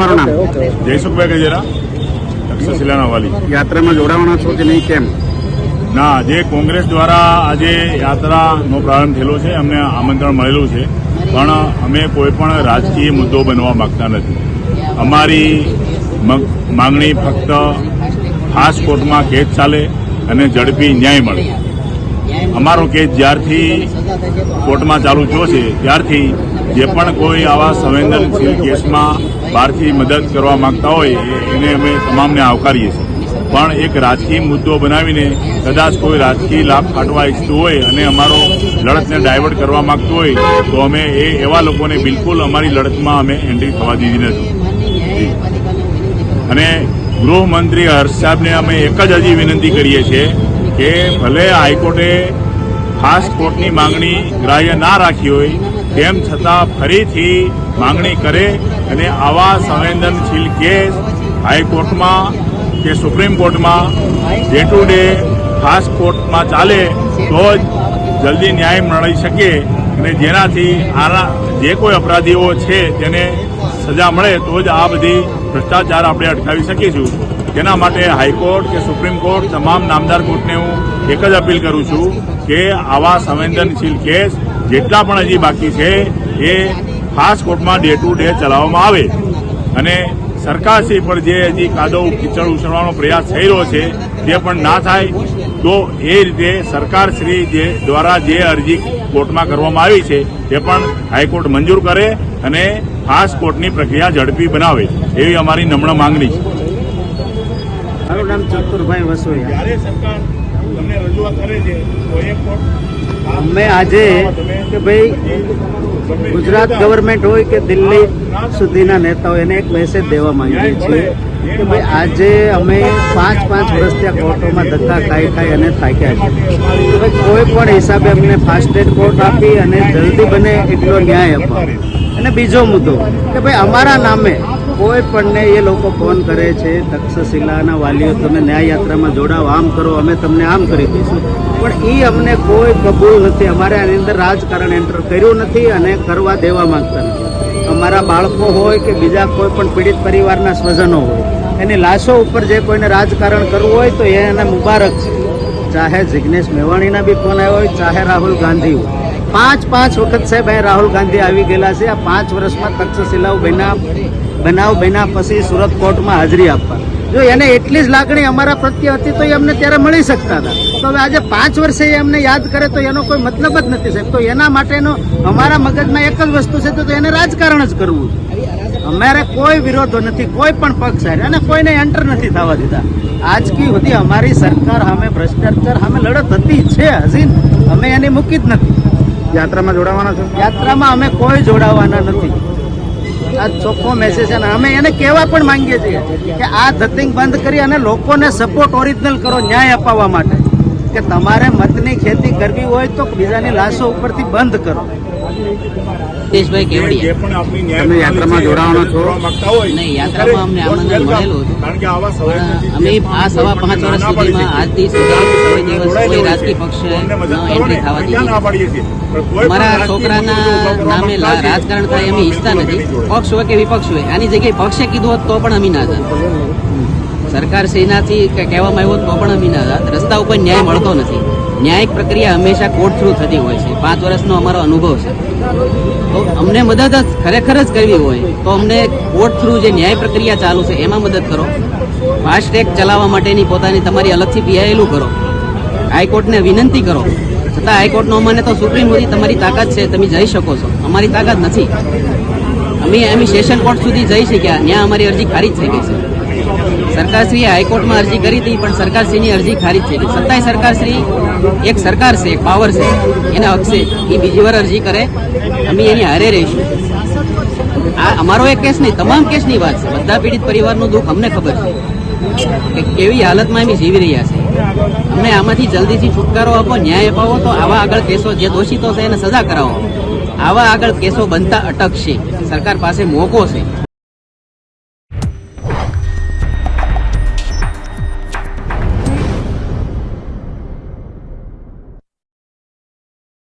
તમારું નામ? જયસુખભાઈ ગજેરા તક્ષશિલાના વાલી યાત્રામાં જોડાવાના છો કે નહીં? કેમ? ના જે કોંગ્રેસ દ્વારા આજે યાત્રાનો પ્રારંભ થયેલો છે અમને આમંત્રણ મળેલું છે. પણ અમે કોઈ પણ રાજકીય મુદ્દો બનવા માંગતા નથી. અમારી માંગણી ફક્ત ખાસ કોર્ટમાં કેસ ચાલે અને ઝડપી ન્યાય મળે. અમારો કેસ જ્યારથી કોર્ટમાં ચાલુ થયો છે ત્યારથી જે પણ કોઈ આવા સંવેદનશીલ કેસમાં બહારથી મદદ કરવા માંગતા હોય, એને અમે તમામને આવકારીએ છીએ. પણ એક રાજકીય મુદ્દો બનાવીને કદાચ કોઈ રાજકીય લાભ કાઢવા ઈચ્છતું હોય અને અમારો લડતને ડાયવર્ટ કરવા માગતું હોય, તો અમે એ એવા લોકોને બિલકુલ અમારી લડતમાં અમે એન્ટ્રી થવા દીધી નથી. અને ગૃહમંત્રી હર્ષ સાહેબને અમે એક જ હજી વિનંતી કરીએ છીએ કે ભલે હાઈકોર્ટે ખાસ કોર્ટની માંગણી ગ્રાહ્ય ના રાખી હોય, તેમ છતાં ફરીથી માંગણી કરે અને આવા સંવેદનશીલ કેસ હાઈકોર્ટમાં કે સુપ્રીમ કોર્ટમાં ડે ટુ ડે ખાસ કોર્ટમાં ચાલે તો જ જલ્દી ન્યાય મળી શકે અને જેનાથી આના જે કોઈ અપરાધીઓ છે તેને સજા મળે તો જ આ બધી ભ્રષ્ટાચાર આપણે અટકાવી શકીશું. તેના માટે હાઈકોર્ટ કે સુપ્રીમ કોર્ટ તમામ નામદાર કોર્ટને હું એક જ અપીલ કરું છું કે આવા સંવેદનશીલ કેસ જેટલા પણ હજી બાકી છે એ ખાસ કોર્ટમાં ડે ટુ ડે ચલાવવામાં આવે. અને સરકારશ્રી પર જે હજી કાદવ કીચડ ઉછળવાનો પ્રયાસ થઈ રહ્યો છે તે પણ ના થાય તો એ રીતે સરકારશ્રી જે દ્વારા જે અરજી કોર્ટમાં કરવામાં આવી છે તે પણ હાઈકોર્ટ મંજૂર કરે અને ખાસ કોર્ટની પ્રક્રિયા ઝડપી બનાવે એવી અમારી નમ્ર માંગણી છે. મારું નામ ચતુરભાઈ વસોયા. જ્યારે સરકાર તમને રજૂઆત કરે છે તો એ કોર્ટ અમે આજે કે ભાઈ ગુજરાત ગવર્મેન્ટ હોય કે દિલ્હી સુધીના નેતાઓ એને એક મેસેજ દેવા માંગીએ છીએ કે ભાઈ આજે અમે પાંચ પાંચ વર્ષ ત્યાં કોર્ટોમાં ધક્કા ખાઈ ખાઈ અને થાક્યા છે કોઈ પણ હિસાબે અમને ફાસ્ટેડ કોર્ટ આપી અને જલ્દી બને એટલો ન્યાય અપાવો. અને બીજો મુદ્દો કે ભાઈ અમારા નામે કોઈ પણને એ લોકો ફોન કરે છે, તક્ષશિલાના વાલીઓ, તમે ન્યાય યાત્રામાં જોડાઓ, આમ કરો, અમે તમને આમ કરી દઈશું. પણ એ અમને કોઈ કબૂલ નથી. અમારે આની અંદર રાજકારણ એન્ટર કર્યું નથી અને કરવા દેવા માંગતા નથી. અમારા બાળકો હોય કે બીજા કોઈ પણ પીડિત પરિવારના સ્વજનો હોય, એની લાશો ઉપર જે કોઈને રાજકારણ કરવું હોય તો એને મુબારક છે. ચાહે જિગ્નેશ મેવાણીના બી ફોન આવ્યો હોય, ચાહે રાહુલ ગાંધી હોય. પાંચ પાંચ વખત સાહેબ અહીં રાહુલ ગાંધી આવી ગયેલા છે. આ પાંચ વર્ષમાં તક્ષશિલાઓ બન્યા. બનાવ બન્યા પછી સુરત કોર્ટમાં હાજરી આપવા. જો એને એટલી જ લાગણી અમારા પ્રત્યે હતી તો એ અમને ત્યારે મળી શકતા હતા. તો હવે આજે પાંચ વર્ષે એ અમને યાદ કરે તો એનો કોઈ મતલબ જ નથી સાહેબ. તો એના માટેનો અમારા મગજમાં એક જ વસ્તુ છે તો એને રાજકારણ જ કરવું છે. અમારે કોઈ વિરોધો નથી કોઈ પણ પક્ષ સાહેબ અને કોઈને એન્ટર નથી થવા દીધા. આજકી સુધી અમારી સરકાર સામે ભ્રષ્ટાચાર સામે લડત હતી છે હજી. અમે એને મૂકી જ નથી. યાત્રામાં જોડાવાના છો? યાત્રામાં અમે કોઈ જોડાવાના નથી. આ ચોખ્ખો મેસેજ છે અને અમે એને કહેવા પણ માંગીએ છીએ કે આ ધતિંગ બંધ કરી અને લોકોને સપોર્ટ ઓરિજિનલ કરો, ન્યાય અપાવવા માટે. કે તમારે મતની ખેતી કરવી હોય તો બીજાની લાશો ઉપરથી બંધ કરો. હિતેશભાઈ કેવડિયા પણ આપણી તમે યાત્રામાં જોડાવાનો છો? માંગતા હોય નહીં, યાત્રામાં અમને આમંત્રણ મળેલું હતું. કારણ કે આવા પણ અમે આ સવા પાંચ વર્ષ સુધીમાં આજથી સુધી દિવસ કોઈ રાજકીય પક્ષ એન્ટ્રી થવા દીધી મારા છોકરાના નામે લા- રાજકારણ થાય અમે ઈચ્છતા નથી પક્ષ હોય કે વિપક્ષ હોય આની જગ્યાએ પક્ષે કીધું હોત તો પણ અમે ના જાત સરકાર શ્રીનાથી કે કહેવામાં આવ્યું હોત તો પણ અમે ના જાત રસ્તા ઉપર ન્યાય મળતો નથી ન્યાયિક પ્રક્રિયા હંમેશા કોર્ટ થ્રુ થતી હોય છે. પાંચ વર્ષનો અમારો અનુભવ છે. તો અમને મદદ જ ખરેખર જ કરવી હોય તો અમને કોર્ટ થ્રુ જે ન્યાય પ્રક્રિયા ચાલુ છે એમાં મદદ કરો. ફાસ્ટ ટ્રેક ચલાવવા માટેની પોતાની તમારી અલગથી પીઆઈએલું કરો. હાઈકોર્ટને વિનંતી કરો. છતાં હાઈકોર્ટનો અમને તો સુપ્રીમ સુધી તમારી તાકાત છે, તમે જઈ શકો છો. અમારી તાકાત નથી. અમે અમે સેશન કોર્ટ સુધી જઈ શક્યા. ત્યાં અમારી અરજી ખારીજ થઈ ગઈ છે. સરકારશ્રીએ હાઈકોર્ટમાં અરજી કરી હતી, પણ સરકારશ્રીની અરજી ખારીજ થઈ ગઈ. છતાંય સરકારશ્રી એક સરકાર છે, એક પાવર છે. એના હક એ બીજી વાર અરજી કરે. અમે એની હારે રહીશું. આ અમારો એક કેસ નહીં, તમામ કેસની વાત છે. બધા પીડિત પરિવારનું દુઃખ અમને ખબર છે કે કેવી હાલતમાં અમે જીવી રહ્યા છે અમને આમાંથી જલ્દીથી છુટકારો આપો, ન્યાય અપાવો, તો આવા આગળ કેસો જે દોષિતો છે એને સજા કરાવો. આવા આગળ કેસો બનતા અટકશે. સરકાર પાસે મોકો છે.